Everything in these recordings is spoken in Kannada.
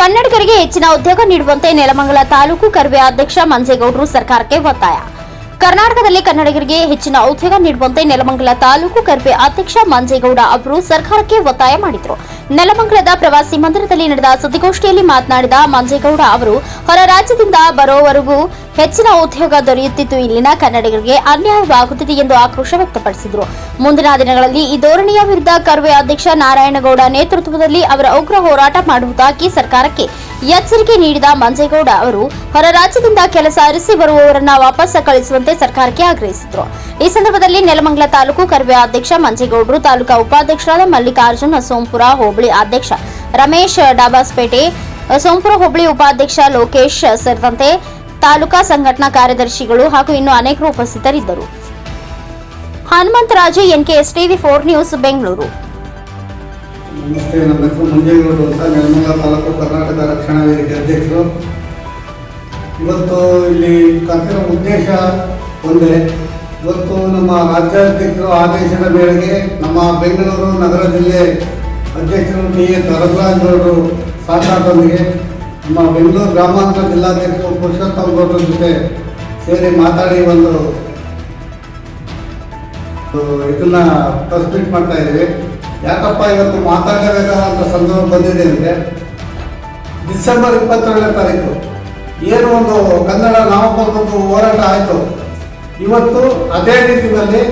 ಕನ್ನಡಿಗರಿಗೆ ಹೆಚ್ಚಿನ ಉದ್ಯೋಗ ನೀಡುವಂತೆ ನೆಲಮಂಗಲ ತಾಲೂಕು ಕರ್ವೆ ಅಧ್ಯಕ್ಷ ಮಂಜೇಗೌಡರು ಸರ್ಕಾರಕ್ಕೆ ಒತ್ತಾಯ. ಕರ್ನಾಟಕದಲ್ಲಿ ಕನ್ನಡಿಗರಿಗೆ ಹೆಚ್ಚಿನ ಉದ್ಯೋಗ ನೀಡುವಂತೆ ನೆಲಮಂಗಲ ತಾಲೂಕು ಕರ್ವೆ ಅಧ್ಯಕ್ಷ ಮಂಜೇಗೌಡ ಅವರು ಸರ್ಕಾರಕ್ಕೆ ಒತ್ತಾಯ ಮಾಡಿದರು. ನೆಲಮಂಗಲದ ಪ್ರವಾಸಿ ಮಂದಿರದಲ್ಲಿ ನಡೆದ ಸುದ್ದಿಗೋಷ್ಠಿಯಲ್ಲಿ ಮಾತನಾಡಿದ ಮಂಜೇಗೌಡ ಅವರು, ಹೊರ ರಾಜ್ಯದಿಂದ ಬರೋವರೆಗೂ ಹೆಚ್ಚಿನ ಉದ್ಯೋಗ ದೊರೆಯುತ್ತಿದ್ದು ಇಲ್ಲಿನ ಕನ್ನಡಿಗರಿಗೆ ಅನ್ಯಾಯವಾಗುತ್ತಿದೆ ಎಂದು ಆಕ್ರೋಶ ವ್ಯಕ್ತಪಡಿಸಿದರು. ಮುಂದಿನ ದಿನಗಳಲ್ಲಿ ಈ ಧೋರಣೆಯ ವಿರುದ್ಧ ಕರ್ವೆ ಅಧ್ಯಕ್ಷ ನಾರಾಯಣಗೌಡ ನೇತೃತ್ವದಲ್ಲಿ ಅವರ ಉಗ್ರ ಹೋರಾಟ ಮಾಡುವುದಾಗಿ ಸರ್ಕಾರಕ್ಕೆ ಎಚ್ಚರಿಕೆ ನೀಡಿದ ಮಂಜೇಗೌಡ ಅವರು, ಹೊರ ರಾಜ್ಯದಿಂದ ಕೆಲಸ ಅರಿಸಿ ಬರುವವರನ್ನ ವಾಪಸ್ ಕಳಿಸುವಂತೆ ಸರ್ಕಾರಕ್ಕೆ ಆಗ್ರಹಿಸಿದರು. ಈ ಸಂದರ್ಭದಲ್ಲಿ ನೆಲಮಂಗಲ ತಾಲೂಕು ಕರ್ವೆ ಅಧ್ಯಕ್ಷ ಮಂಜೇಗೌಡರು, ತಾಲೂಕಾ ಉಪಾಧ್ಯಕ್ಷರಾದ ಮಲ್ಲಿಕಾರ್ಜುನ ಸೋಂಪುರ, ಹೋಬಳಿ ಅಧ್ಯಕ್ಷ ರಮೇಶ್ ಡಾಬಾಸ್ಪೇಟೆ, ಸೋಂಪುರ, ಹೋಬಳಿ ಉಪಾಧ್ಯಕ್ಷ ಲೋಕೇಶ್ ಸೇರಿದಂತೆ ತಾಲೂಕಾ ಸಂಘಟನಾ ಕಾರ್ಯದರ್ಶಿಗಳು ಹಾಗೂ ಇನ್ನು ಅನೇಕರು ಉಪಸ್ಥಿತರಿದ್ದರು. Hanumantharaju, NKS TV, four news, Bengaluru. ನಮಸ್ತೆ ನನ್ನ ಹೆಸರು ಮಂಜೇಗೌಡರು ಅಂತ ನೆಲಮಂಗಲ ತಾಲೂಕು ಕರ್ನಾಟಕ ರಕ್ಷಣಾ ವೇದಿಕೆ ಅಧ್ಯಕ್ಷರು. ಇವತ್ತು ಇಲ್ಲಿ ಕರ್ತಿರೋ ಉದ್ದೇಶ ಒಂದೇ. ಇವತ್ತು ನಮ್ಮ ರಾಜ್ಯಾಧ್ಯಕ್ಷರು ಆದೇಶದ ಮೇರೆಗೆ ನಮ್ಮ ಬೆಂಗಳೂರು ನಗರ ಜಿಲ್ಲೆ ಅಧ್ಯಕ್ಷರು ಡಿ ಎ. ಅವರು ಸಾಕಾಟೊಂದಿಗೆ ನಮ್ಮ ಬೆಂಗಳೂರು ಗ್ರಾಮಾಂತರ ಜಿಲ್ಲಾಧ್ಯಕ್ಷರು ಪುರುಷೋತ್ತಮ ಗೌಡರ ಜೊತೆ ಸೇರಿ ಮಾತಾಡಿ ಒಂದು, ಇದನ್ನು ಪ್ರೆಸ್ ಮೀಟ್ ಮಾಡ್ತಾ ಇದ್ದೀವಿ. ಯಾಕಪ್ಪ ಇವತ್ತು ಮಾತಾಡಬೇಕಾದಂಥ ಸಂದರ್ಭ ಬಂದಿದೆ ಅಂದರೆ ಡಿಸೆಂಬರ್ ಇಪ್ಪತ್ತೇಳನೇ ತಾರೀಕು. ಏನು ಒಂದು ಕನ್ನಡ ನಾಮಫಲಕದ್ದು ಹೋರಾಟ ಆಯಿತು. ಇವತ್ತು ಅದೇ ರೀತಿಯಲ್ಲಿ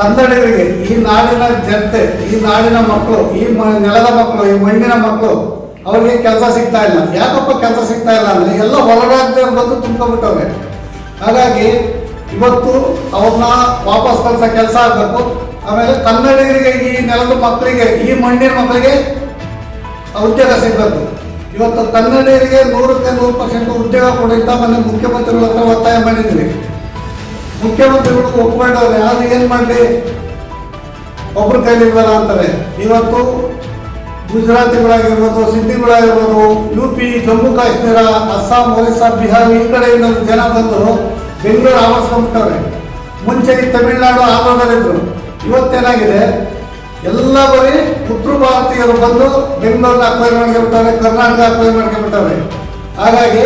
ಕನ್ನಡಿಗರಿಗೆ ಈ ನಾಡಿನ ಜನತೆ, ಈ ನಾಡಿನ ಮಕ್ಕಳು, ಈ ನೆಲದ ಮಕ್ಕಳು, ಈ ಮಣ್ಣಿನ ಮಕ್ಕಳು, ಅವರಿಗೆ ಕೆಲಸ ಸಿಗ್ತಾ ಇಲ್ಲ. ಯಾಕಪ್ಪ ಕೆಲಸ ಸಿಗ್ತಾ ಇಲ್ಲ ಅಂದರೆ ಎಲ್ಲ ಹೊರ ರಾಜ್ಯದವ್ರು ಬಂದು ತುಂಬ್ಕೊಂಡ್ಬಿಟ್ಟವ್ರೆ. ಹಾಗಾಗಿ ಇವತ್ತು ಅವ್ರನ್ನ ವಾಪಸ್ ಕಳ್ಸೋ ಕೆಲಸ ಆಗಬೇಕು. ಆಮೇಲೆ ಕನ್ನಡಿಗರಿಗೆ ಈ ನೆಲದ ಮಕ್ಕಳಿಗೆ, ಈ ಮಣ್ಣಿನ ಮಕ್ಕಳಿಗೆ ಉದ್ಯೋಗ ಸಿಗಬೇಕು. ಇವತ್ತು ಕನ್ನಡಿಗರಿಗೆ ನೂರಕ್ಕೆ ನೂರು ಪರ್ಸೆಂಟ್ ಉದ್ಯೋಗ ಕೊಡಿದ್ದ ಮೊನ್ನೆ ಮುಖ್ಯಮಂತ್ರಿಗಳ ಹತ್ರ ಒತ್ತಾಯ ಮಾಡಿದ್ದೀನಿ ಮುಖ್ಯಮಂತ್ರಿಗಳು ಒಪ್ಕೊಂಡವ್ರೆ ಆದ್ರೆ ಏನು ಮಾಡಲಿ? ಒಬ್ಬರ ಕೈಲಿಲ್ವಲ್ಲ ಅಂತಾರೆ. ಇವತ್ತು ಗುಜರಾತಿಗಳಾಗಿರ್ಬೋದು ಸಿದ್ಧಿಗಳಾಗಿರ್ಬೋದು ಯು ಪಿ, ಜಮ್ಮು, ಕಾಶ್ಮೀರ, ಅಸ್ಸಾಂ, ಒರಿಸ್ಸಾ, ಬಿಹಾರ್, ಈ ಕಡೆಯಿಂದ ಜನ ಬಂದು ಬೆಂಗಳೂರು ಆವರಿಸ್ಕೊಂಡ್ಬಿಟ್ಟವ್ರೆ. ಮುಂಚೆ ತಮಿಳುನಾಡು ಆಂಧ್ರದಲ್ಲಿದ್ರು ಇವತ್ತೇನಾಗಿದೆ ಎಲ್ಲ ಬರೀ ಪುತ್ರ ಭಾರತೀಯರು ಬಂದು ಬೆಂಗಳೂರಿನ ಅಕ್ವೈರ್ ಮಾಡ್ಕೊಬಿಟ್ಟಾರೆ ಕರ್ನಾಟಕ ಅಕ್ವೈರ್ ಮಾಡ್ಕೊಬಿಟ್ಟಾರೆ ಹಾಗಾಗಿ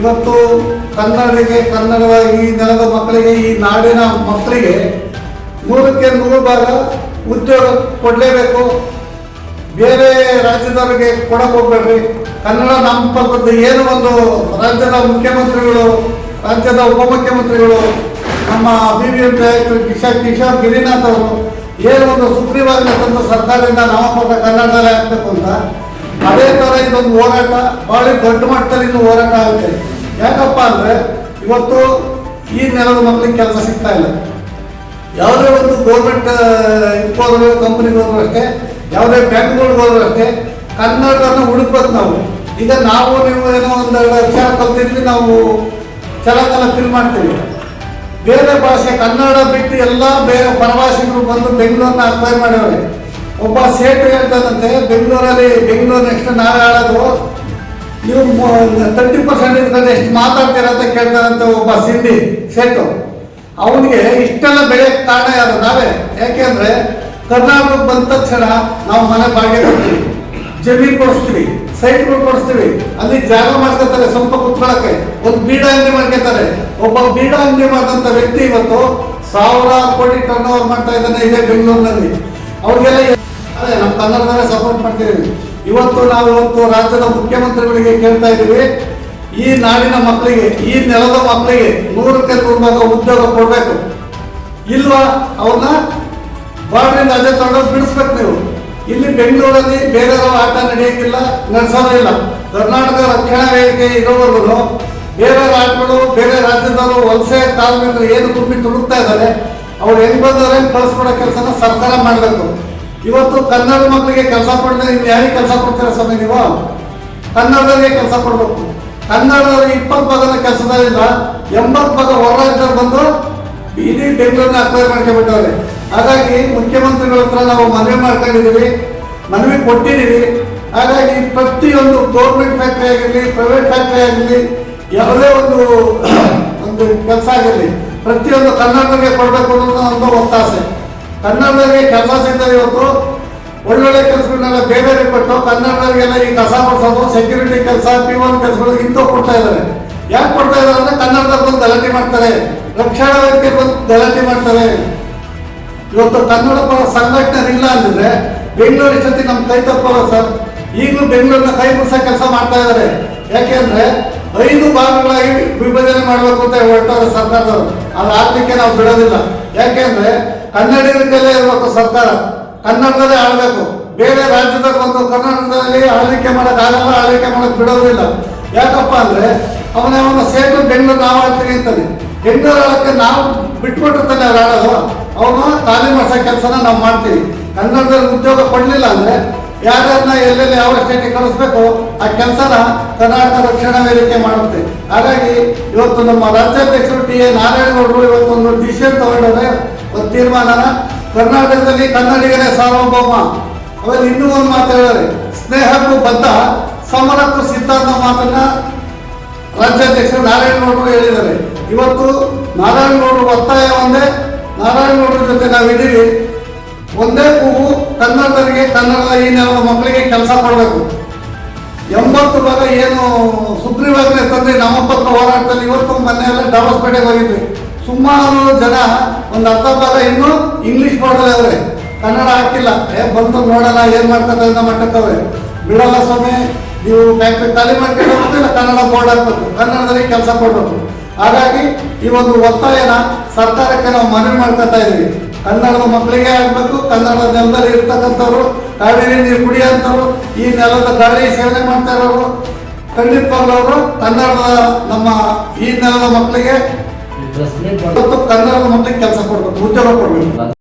ಇವತ್ತು ಕನ್ನಡಿಗೆ ಕನ್ನಡವಾಗಿ ಈ ನೆಲದ ಮಕ್ಕಳಿಗೆ, ಈ ನಾಡಿನ ಮಕ್ಕಳಿಗೆ ನೂರಕ್ಕೆ ನೂರು ಭಾಗ ಉದ್ಯೋಗ ಕೊಡಲೇಬೇಕು. ಬೇರೆ ರಾಜ್ಯದವರಿಗೆ ಕೊಡಕ್ಕೆ ಹೋಗ್ಬೇಡ್ರಿ. ಕನ್ನಡ ನಮ್ಮ ಏನು ಒಂದು ರಾಜ್ಯದ ಮುಖ್ಯಮಂತ್ರಿಗಳು, ರಾಜ್ಯದ ಉಪಮುಖ್ಯಮಂತ್ರಿಗಳು ನಮ್ಮ B B M Kishore Kishore Girinath ಅವರು ಏನು ಒಂದು ಸುಗ್ರೀವಾಜ್ಞೆ ತಂದು ಸರ್ಕಾರದಿಂದ ನಾಮಪತ್ರ ಕನ್ನಡದಲ್ಲೇ ಆಗ್ಬೇಕು ಅಂತ. ಅದೇ ಥರ ಇದೊಂದು ಹೋರಾಟ. ಭಾಳ ದೊಡ್ಡ ಮಟ್ಟದಲ್ಲಿ ಇನ್ನು ಹೋರಾಟ ಆಗುತ್ತೆ. ಯಾಕಪ್ಪ ಅಂದರೆ ಇವತ್ತು ಈ ನೆಲದ ಮಕ್ಕಳಿಗೆ ಕೆಲಸ ಸಿಗ್ತಾ ಇಲ್ಲ. ಯಾವುದೇ ಒಂದು ಗೌರ್ಮೆಂಟ್ ಇನ್ಪೋರ್ಟ್ ಕಂಪ್ನಿಗೆ ಹೋದ್ರು ಅಷ್ಟೇ, ಯಾವುದೇ ಬ್ಯಾಂಕ್ಗಳಿಗೆ ಹೋದ್ರು ಅಷ್ಟೇ ಹುಡುಕ್ಬೇಕು ನಾವು. ಈಗ ನಾವು ನೀವು ಏನೋ ಒಂದು ಅಕ್ಷರ ಕಲ್ತಿದ್ವಿ, ನಾವು ಚಲಕಲ ಫಿಲ್ ಮಾಡ್ತೀವಿ. ಬೇರೆ ಭಾಷೆ, ಕನ್ನಡ ಬಿಟ್ಟು ಎಲ್ಲ ಬೇರೆ ಪ್ರವಾಸಿಗರು ಬಂದು ಬೆಂಗಳೂರನ್ನ ಅಪ್ಲೈ ಮಾಡ್ಯವ್ರೆ ಒಬ್ಬ ಸೇಟು ಹೇಳ್ತಾನಂತೆ, ಬೆಂಗಳೂರಲ್ಲಿ ಬೆಂಗಳೂರು ನೆಕ್ಸ್ಟ್ ನಾವೇ ಆಡೋದು ನೀವು ತರ್ಟಿ ಪರ್ಸೆಂಟ್ ಇರ್ತದೆ ಎಷ್ಟು ಮಾತಾಡ್ತೀರಾ ಅಂತ ಕೇಳ್ತಾರಂತೆ ಒಬ್ಬ ಸಿಂಧಿ ಸೇಟು ಅವನಿಗೆ ಇಷ್ಟೆಲ್ಲ ಬೆಳೆಯಕ್ಕೆ ಕಾರಣ ಯಾರು? ನಾವೇ. ಯಾಕೆಂದ್ರೆ ಕರ್ನಾಟಕಕ್ಕೆ ಬಂದ ತಕ್ಷಣ ನಾವು ಮನೆ ಬಾಡಿಗೆ ಕೊಡ್ತೀವಿ ಜಮೀನು ಕೊಡಿಸ್ತೀವಿ. ಸೈಟ್ಗಳು ಕೊಡಿಸ್ತೀವಿ ಅಲ್ಲಿ ಜಾಗ ಮಾಡ್ಕೊತಾರೆ ಸ್ವಲ್ಪ ಕುತ್ಕೊಳ್ಳಕ್ಕೆ ಒಂದು ಬೀಡ ಅಂಗಡಿ ಮಾಡ್ಕೊತಾರೆ. ಒಬ್ಬ ಬೀಡ ಅಂಗಡಿ ಮಾಡಿದಂಥ ವ್ಯಕ್ತಿ ಇವತ್ತು ಸಾವಿರಾರು ಕೋಟಿ ಟರ್ನ್ ಓವರ್ ಮಾಡ್ತಾ ಇದ್ದಾನೆ ಇದೇ ಬೆಂಗಳೂರಿನಲ್ಲಿ. ಅವ್ರಿಗೆಲ್ಲ ಅದೇ ನಮ್ಮ ಕನ್ನಡದಲ್ಲೇ ಸಪೋರ್ಟ್ ಮಾಡ್ತಿದ್ದೀವಿ. ಇವತ್ತು ನಾವು ಇವತ್ತು ರಾಜ್ಯದ ಮುಖ್ಯಮಂತ್ರಿಗಳಿಗೆ ಕೇಳ್ತಾ ಇದ್ದೀವಿ, ಈ ನಾಡಿನ ಮಕ್ಕಳಿಗೆ, ಈ ನೆಲದ ಮಕ್ಕಳಿಗೆ ನೂರಕ್ಕೆ ನೂರು ಭಾಗ ಉದ್ಯೋಗ ಕೊಡಬೇಕು. ಇಲ್ವಾ? ಅವ್ರನ್ನ ಬಾರ್ಡ್ರಿಂದ ಅದೇ ತಗೊಂಡು ಬಿಡಿಸ್ಬೇಕು ನೀವು. ಇಲ್ಲಿ ಬೆಂಗಳೂರಲ್ಲಿ ಬೇರೆ ಆಟ ನಡೆಯೋಕ್ಕಿಲ್ಲ ನಡೆಸೋದಿಲ್ಲ ಕರ್ನಾಟಕ ರಕ್ಷಣಾ ವೇದಿಕೆ ಇರೋವರೆಗೂ ಬೇರೆ ಆಟಗಳು ಬೇರೆ ರಾಜ್ಯದವರು ವಲಸೆ ಕಾರ್ಮಿಕರು ಏನು ತುಂಬಿ ತುಡುಕ್ತಾ ಇದ್ದಾರೆ, ಅವ್ರು ಹೆಂಗ್ ಬಂದವ್ರೆ ಕಳಿಸ್ಕೊಡೋ ಕೆಲಸನ ಸರ್ಕಾರ ಮಾಡಬೇಕು. ಇವತ್ತು ಕನ್ನಡ ಮಕ್ಕಳಿಗೆ ಕೆಲಸ ಕೊಡದೆ ಇನ್ನು ಯಾರಿಗೆ ಕೆಲಸ ಕೊಡ್ತೀರಾ ಸ್ವಾಮಿ ನೀವು? ಕನ್ನಡದವರಿಗೆ ಕೆಲಸ ಕೊಡಬೇಕು. ಕನ್ನಡದಲ್ಲಿ ಇಪ್ಪತ್ತು ಪದನ ಕೆಲಸದಲ್ಲಿಲ್ಲ, ಎಂಬತ್ತು ಪದ ಹೊರ ರಾಜ್ಯದಲ್ಲಿ ಬಂದು ಇಡೀ ಬೆಂಗಳೂರಿನ ಅಪ್ಲೈ ಮಾಡ್ಕೊಂಡ್ಬಿಟ್ಟವ್ರೆ. ಹಾಗಾಗಿ ಮುಖ್ಯಮಂತ್ರಿಗಳ ಹತ್ರ ನಾವು ಮನವಿ ಮಾಡ್ಕೊಂಡಿದ್ದೀವಿ, ಮನವಿ ಕೊಟ್ಟಿದ್ದೀವಿ. ಹಾಗಾಗಿ ಪ್ರತಿಯೊಂದು ಗೌರ್ಮೆಂಟ್ ಫ್ಯಾಕ್ಟ್ರಿ ಆಗಿರಲಿ ಪ್ರೈವೇಟ್ ಫ್ಯಾಕ್ಟ್ರಿ ಆಗಿರಲಿ, ಯಾವುದೇ ಒಂದು ಒಂದು ಕೆಲಸ ಆಗಿರಲಿ, ಪ್ರತಿಯೊಂದು ಕರ್ನಾಟಕಕ್ಕೆ ಕೊಡಬೇಕು ಅನ್ನೋದು ಒಂದು ಒತ್ತಾಸೆ. ಕನ್ನಡದಲ್ಲಿ ಕೆಲಸ ಸಿಗ್ತದೆ ಇವತ್ತು. ಒಳ್ಳೊಳ್ಳೆ ಕೆಲಸಗಳನ್ನೆಲ್ಲ ಬೇರೆ ಕೊಟ್ಟು ಕನ್ನಡದವರಿಗೆಲ್ಲ ಈ ಕಸ ಮಾಡಿಸೋದು ಸೆಕ್ಯೂರಿಟಿ ಕೆಲಸ ಪಿ ಒನ್ ಕೆಲಸಗಳು ಇಂಥವು ಕೊಡ್ತಾ ಇದ್ದಾರೆ. ಯಾಕೆ ಕೊಡ್ತಾ ಇದ್ದಾರೆ ಅಂದರೆ ಕನ್ನಡದಲ್ಲಿ ಬಂದು ಗಲಾಟೆ ಮಾಡ್ತಾರೆ, ರಕ್ಷಣಾ ವೇದಿಕೆ ಬಂದು ಗಲಾಟೆ ಮಾಡ್ತಾರೆ. ಇವತ್ತು ಕನ್ನಡ ಪರ ಸಂಘಟನೆ ಇಲ್ಲ ಅಂದ್ರೆ ಬೆಂಗಳೂರು ಜೊತೆ ನಮ್ಮ ಕೈ ತಪ್ಪಲ್ಲ ಸರ್? ಈಗಲೂ ಬೆಂಗಳೂರಿನ ಕೈ ಮುಸ ಕೆಲಸ ಮಾಡ್ತಾ ಇದ್ದಾರೆ. ಯಾಕೆಂದ್ರೆ ಐದು ಭಾಗಗಳಾಗಿ ವಿಭಜನೆ ಮಾಡಬೇಕು ಅಂತ ಹೇಳ್ತಾರೆ ಸರ್ಕಾರದವರು. ಅದು ಆಗ್ಲಿಕ್ಕೆ ನಾವು ಬಿಡೋದಿಲ್ಲ. ಯಾಕೆಂದ್ರೆ ಕನ್ನಡಿಗರ ಇರಬೇಕು ಸರ್ಕಾರ. ಕನ್ನಡದಲ್ಲೇ ಆಳ್ಬೇಕು. ಬೇರೆ ರಾಜ್ಯದ ಬಂದು ಕನ್ನಡದಲ್ಲಿ ಆಳ್ವಿಕೆ ಮಾಡಕ್ ಆಗಲ್ಲ, ಆಳ್ವಿಕೆ ಮಾಡಕ್ ಬಿಡೋದಿಲ್ಲ. ಯಾಕಪ್ಪ ಅಂದ್ರೆ ಅವನ ಅವನ ಸೇಟು ಬೆಂಗಳೂರು ನಾವು ಆಳ್ತೀನಿ ಅಂತಾನೆ. ಬೆಂಗಳೂರು ಆಳಕ್ಕೆ ನಾವು ಬಿಟ್ಬಿಟ್ಟಿರ್ತಾನೆ ಅವ್ರು ಆಡೋದು ಅವನು ಖಾಲಿ ಮಾಡಿಸೋ ಕೆಲಸನ ನಾವು ಮಾಡ್ತೀವಿ. ಕನ್ನಡದಲ್ಲಿ ಉದ್ಯೋಗ ಕೊಡಲಿಲ್ಲ ಅಂದ್ರೆ ಯಾರನ್ನ ಎಲ್ಲೆಲ್ಲಿ ಯಾವ ಸ್ಟೇಟಿಗೆ ಕಳಿಸ್ಬೇಕು ಆ ಕೆಲಸನ ಕರ್ನಾಟಕ ರಕ್ಷಣಾ ವೇದಿಕೆ ಮಾಡುತ್ತೆ. ಹಾಗಾಗಿ ಇವತ್ತು ನಮ್ಮ ರಾಜ್ಯಾಧ್ಯಕ್ಷರು ಟಿ ಎ ನಾರಾಯಣಗೌಡರು ಇವತ್ತೊಂದು ಡಿಸಿಷನ್ ತಗೊಂಡರೆ ಒಂದು ತೀರ್ಮಾನನ ಕರ್ನಾಟಕದಲ್ಲಿ ಕನ್ನಡಿಗರೇ ಸಾರ್ವಭೌಮ. ಆಮೇಲೆ ಇನ್ನೂ ಒಂದು ಮಾತು ಹೇಳಿದ್ರೆ ಸ್ನೇಹಕ್ಕೂ ಬದ್ಧ, ಸಮರಕ್ಕೂ ಸಿದ್ಧ ಅನ್ನೋ ಮಾತನ್ನ ರಾಜ್ಯಾಧ್ಯಕ್ಷರು ನಾರಾಯಣಗೌಡರು ಹೇಳಿದ್ದಾರೆ. ಇವತ್ತು ನಾರಾಯಣಗೌಡರು ಒತ್ತಾಯ ಒಂದೇ ನಾರಾಯಣಗೌಡರ ಜೊತೆ ನಾವಿದ್ದೀವಿ. ಒಂದೇ ಕೂಗು ಕನ್ನಡದವರಿಗೆ ಕನ್ನಡದ ಈ ನೆಲದ ಮಕ್ಕಳಿಗೆ ಕೆಲಸ ಕೊಡಬೇಕು. ಎಂಬತ್ತು ಭಾಗ ಏನು ಸುಗ್ರೀವಾಜ್ಞೆ ತಂದ್ರೆ ನಮ್ಮಪ್ಪ ಹೋರಾಟದಲ್ಲಿ ಇವತ್ತು ಮನೆಯಲ್ಲ ಎಲ್ಲ ಡಬಲ್ಸ್ಪೇಟೆಗೆ ಹೋಗಿದ್ವಿ. ಸುಮಾರು ಜನ, ಒಂದು ಅರ್ಧ ಭಾಗ ಇನ್ನು ಇಂಗ್ಲಿಷ್ ಅವ್ರೆ. ಕನ್ನಡ ಹಾಕಿಲ್ಲ. ಏ ಬಂತು ನೋಡೋಣ ಏನ್ ಮಾಡ್ತಾರೆ ಅಂತ ಮಟ್ಟಕ್ಕವ್ರೆ. ಬಿಡಲ್ಲ ಸ್ವಾಮಿ, ನೀವು ಫ್ಯಾಕ್ಟ್ರಿ ಖಾಲಿ ಮಾಡ್ಕೊಂಡು ಕನ್ನಡ ಬೋರ್ಡ್ ಹಾಕ್ಬೇಕು. ಕನ್ನಡದಲ್ಲಿ ಕೆಲಸ ಕೊಡಬೇಕು. ಹಾಗಾಗಿ ಈ ಒಂದು ಒತ್ತಾಯನ ಸರ್ಕಾರಕ್ಕೆ ನಾವು ಮನವಿ ಮಾಡ್ಕೊತಾ ಇದೀವಿ ಕನ್ನಡದ ಮಕ್ಕಳಿಗೆ ಆಗ್ಬೇಕು ಕನ್ನಡದ ನೆಲದಲ್ಲಿ ಇರ್ತಕ್ಕಂಥವ್ರು ಕಾವೇರಿ ನೀರು ಕುಡಿಯಂತವ್ರು ಈ ನೆಲದ ಗಾಳಿ ಸೇವನೆ ಮಾಡ್ತಾ ಇರೋರು ಖಂಡಿತವಾಗ್ಲೂ ಅವರು ಕನ್ನಡದ ನಮ್ಮ ಈ ನೆಲದ ಮಕ್ಕಳಿಗೆ ಕನ್ನಡದ ಮಕ್ಕಳಿಗೆ ಕೆಲಸ ಕೊಡ್ಬೇಕು ಉದ್ಯೋಗ ಕೊಡ್ಬೇಕು.